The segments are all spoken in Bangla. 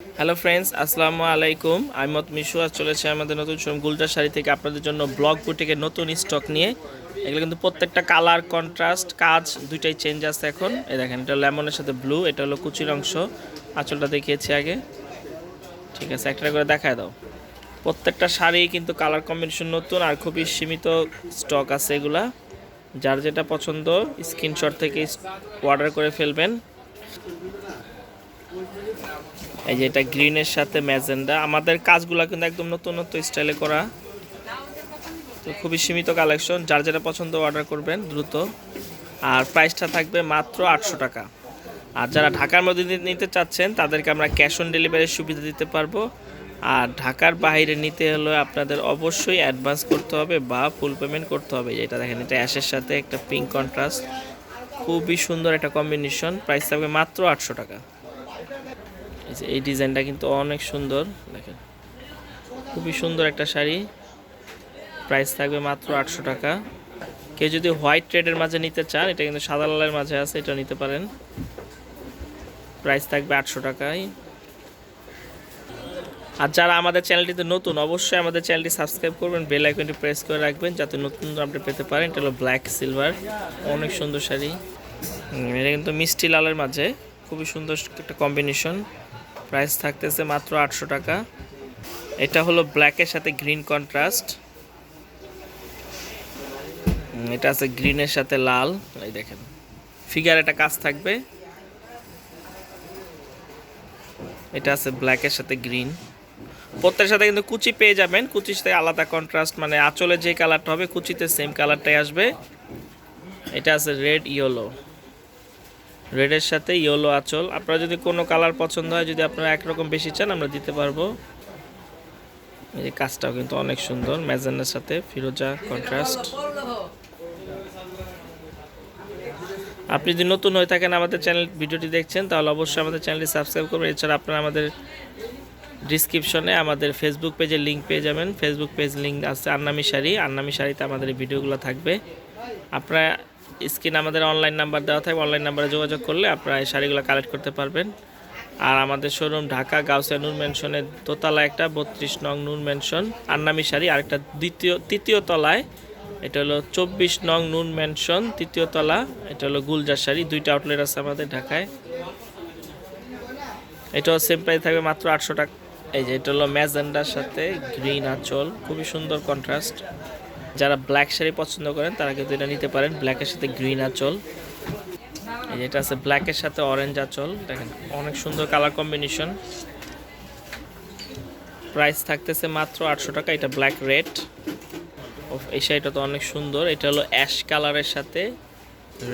হ্যালো ফ্রেন্ডস আসসালামু আলাইকুম। আমি মত মিশু, আজ চলেছে আমাদের নতুন শোরুম গুলজার শাড়ি থেকে আপনাদের জন্য ব্লক বুটিকের নতুন স্টক নিয়ে। এগুলো কিন্তু প্রত্যেকটা কালার কন্ট্রাস্ট কাজ দুইটাই চেঞ্জ আছে এখন। এই দেখেন, এটা লেমনের সাথে ব্লু এটা হলো কুচির অংশ। আঁচলটা দেখিয়েছি আগে। ঠিক আছে, একটা করে দেখায় দাও। প্রত্যেকটা শাড়ি কিন্তু কালার কম্বিনেশন নতুন আর খুবই সীমিত স্টক আছে এগুলা। যার যেটা পছন্দ স্ক্রিনশট থেকে অর্ডার করে ফেলবেন। এই যে এটা গ্রিনের সাথে ম্যাজেন্ডা। আমাদের কাজগুলো কিন্তু একদম নতুন নতুন স্টাইলে করা। তো খুবই সীমিত কালেকশন। যার যেটা পছন্দ অর্ডার করবেন দ্রুত। আর প্রাইসটা থাকবে মাত্র আটশো টাকা। আর যারা ঢাকার মধ্যে নিতে চাচ্ছেন, তাদেরকে আমরা ক্যাশ অন ডেলিভারির সুবিধা দিতে পারব। আর ঢাকার বাইরে নিতে হলে আপনাদের অবশ্যই অ্যাডভান্স করতে হবে বা ফুল পেমেন্ট করতে হবে। যেটা দেখেন, এটা অ্যাশের সাথে একটা পিঙ্ক কন্ট্রাস্ট। খুবই সুন্দর একটা কম্বিনেশন। প্রাইস থাকবে মাত্র আটশো টাকা। এই ডিজাইনটা কিন্তু অনেক সুন্দর, দেখেন। খুবই সুন্দর একটা শাড়ি। প্রাইস থাকবে মাত্র আটশো টাকা। কেউ যদি হোয়াইট ট্রেডের মাঝে নিতে চান, এটা কিন্তু সাদা লালের মাঝে আছে, এটা নিতে পারেন। প্রাইস থাকবে আটশো টাকায়। আর যারা আমাদের চ্যানেলটিতে নতুন, অবশ্যই আমাদের চ্যানেলটি সাবস্ক্রাইব করবেন, বেল আইকনটি প্রেস করে রাখবেন, যাতে নতুন নতুন আপডেট পেতে পারেন। এটা হলো ব্ল্যাক সিলভার। অনেক সুন্দর শাড়ি। এটা কিন্তু মিষ্টি লালের মাঝে। খুবই সুন্দর একটা কম্বিনেশন প্রাইস থাকতেছে মাত্র আটশো টাকা। এটা হলো ব্ল্যাকের সাথে গ্রিন কন্ট্রাস্ট এটা আছে গ্রিনের সাথে লাল। এই দেখেন ফিগার একটা কাজ থাকবে। এটা আছে ব্ল্যাকের সাথে গ্রিন প্রত্যেকের সাথে কিন্তু কুচি পেয়ে যাবেন। কুচির সাথে আলাদা কন্ট্রাস্ট মানে আঁচলে যে কালারটা হবে, কুচিতে সেম কালারটাই আসবে। এটা আছে রেড ইয়েলো রেডের সাথে ইয়েলো আঁচল। আপনারা যদি কোনো কালার পছন্দ হয়, যদি আপনারা একরকম বেশি চান, আমরা দিতে পারব। এই যে কাজটাও কিন্তু অনেক সুন্দর। ম্যাজেন্ডার সাথে ফিরোজা কন্ট্রাস্ট আপনি যদি নতুন হয়ে থাকেন আমাদের চ্যানেল ভিডিওটি দেখছেন, তাহলে অবশ্যই আমাদের চ্যানেলটি সাবস্ক্রাইব করবেন। এছাড়া আপনারা আমাদের ডিসক্রিপশনে আমাদের ফেসবুক পেজের লিঙ্ক পেয়ে যাবেন। ফেসবুক পেজ লিঙ্ক আছে আন্নামি শাড়ি আন্নামি শাড়িতে আমাদের ভিডিওগুলো থাকবে। আপনারা স্ক্রিন আমাদের অনলাইন নাম্বার দেওয়া থাকবে। অনলাইন নাম্বারে যোগাযোগ করলে আপনারা এই শাড়িগুলো কালেক্ট করতে পারবেন। আর আমাদের শোরুম ঢাকা গাউসিয়া নূর ম্যানশনের দোতলা একটা, বত্রিশ নং নূর ম্যানশন আন্নামি শাড়ি আর একটা দ্বিতীয়, তৃতীয় তলায়। এটা হলো চব্বিশ নং নূর ম্যানশন তৃতীয় তলা। এটা হলো গুলজার শাড়ি, দুইটা আউটলেট আছে আমাদের ঢাকায়। এটাও সেম প্রাইস থাকবে মাত্র আটশো টাকা। এই যে এটা হলো ম্যাজেন্ডার সাথে গ্রিন আঁচল, খুবই সুন্দর কন্ট্রাস্ট যারা ব্ল্যাক শাড়ি পছন্দ করেন, তারা কিন্তু এটা নিতে পারেন। ব্ল্যাকের সাথে গ্রিন আঁচল। এটা আছে ব্ল্যাকের সাথে অরেঞ্জ আঁচল। দেখেন, অনেক সুন্দর কালার কম্বিনেশন প্রাইস থাকতেছে মাত্র আটশো টাকা, এটা ব্ল্যাক রেড এই শাড়িটা তো অনেক সুন্দর। এটা হলো অ্যাশ কালারের সাথে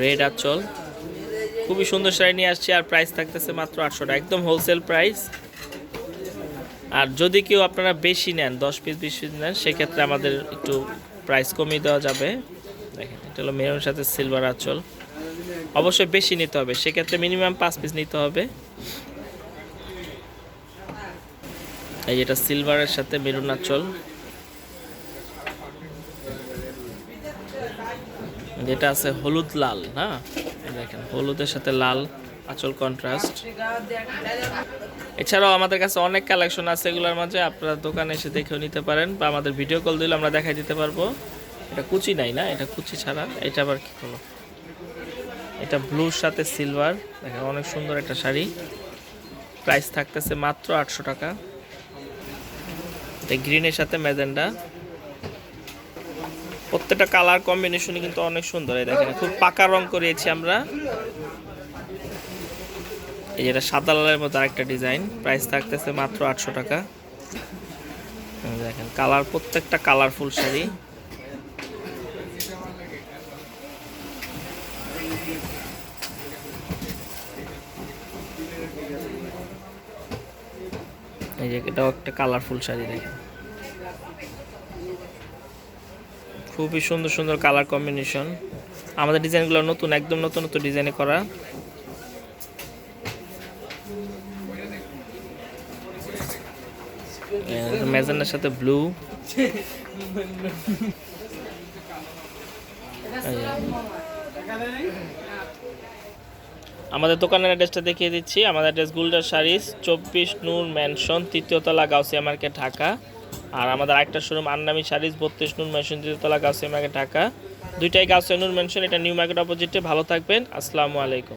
রেড আঁচল। খুবই সুন্দর শাড়ি নিয়ে আসছি, আর প্রাইস থাকতেছে মাত্র আটশো টাকা। একদম হোলসেল প্রাইস আর যদি কেউ আপনারা বেশি নেন, দশ পিস বিশ পিস নেন, সেক্ষেত্রে আমাদের একটু প্রাইস কমিয়ে দেওয়া যাবে। দেখেন, এটা হলো মেরুন, সাথে সিলভার আঁচল। অবশ্যই বেশি নিতে হবে, সেক্ষেত্রে মিনিমাম পাঁচ পিস নিতে হবে। এই যেটা সিলভারের সাথে মেরুন আঁচল। যেটা আছে হলুদ লাল হ্যাঁ? দেখেন, হলুদের সাথে লাল। আঁচল কন্ট্রাস্ট এছাড়াও আমাদের কাছে অনেক কালেকশন আছে, এগুলোর মাঝে আপনারা দোকানে এসে দেখেও নিতে পারেন বা আমাদের ভিডিও কল দিলে আমরা দেখাই দিতে পারব। এটা কুচি নাই না, এটা কুচি ছাড়া, এটা আবার কি হলো? এটা ব্লুর সাথে সিলভার দেখেন অনেক সুন্দর একটা শাড়ি। প্রাইস থাকতেছে মাত্র আটশো টাকা। এটা গ্রিনের সাথে ম্যাজেন্ডা। প্রত্যেকটা কালার কম্বিনেশনই কিন্তু অনেক সুন্দর, এই দেখেন, খুব পাকা রং করিয়েছি আমরা। এই যেটা সাদা লালের মতো আরেকটা ডিজাইন। প্রাইস থাকতেছে মাত্র আটশো টাকা। দেখেন, কালার, প্রত্যেকটা কালারফুল শাড়ি। এই যে এটাও একটা কালারফুল শাড়ি, দেখেন। খুবই সুন্দর সুন্দর কালার কম্বিনেশন। আমাদের ডিজাইনগুলো নতুন, একদম নতুন নতুন ডিজাইনে করা। ম্যাজেন্ডার সাথে ব্লু আমাদের দোকানের অ্যাড্রেসটা দেখিয়ে দিচ্ছি। আমাদের অ্যাড্রেস গুলডার শাড়িস, চব্বিশ নূর ম্যানশন তৃতীয়তলা গাউসিয়া মার্কেট ঢাকা। আর আমাদের আরেকটা শোরুম আন্নামি শাড়িস, বত্রিশ নূর ম্যানশন তৃতীয়তলা গাউসিয়া মার্কেট ঢাকা। দুইটাই গাউসিয়া নূর ম্যানশন এটা নিউ মার্কেট অপোজিটে ভালো থাকবেন। আসসালামু আলাইকুম।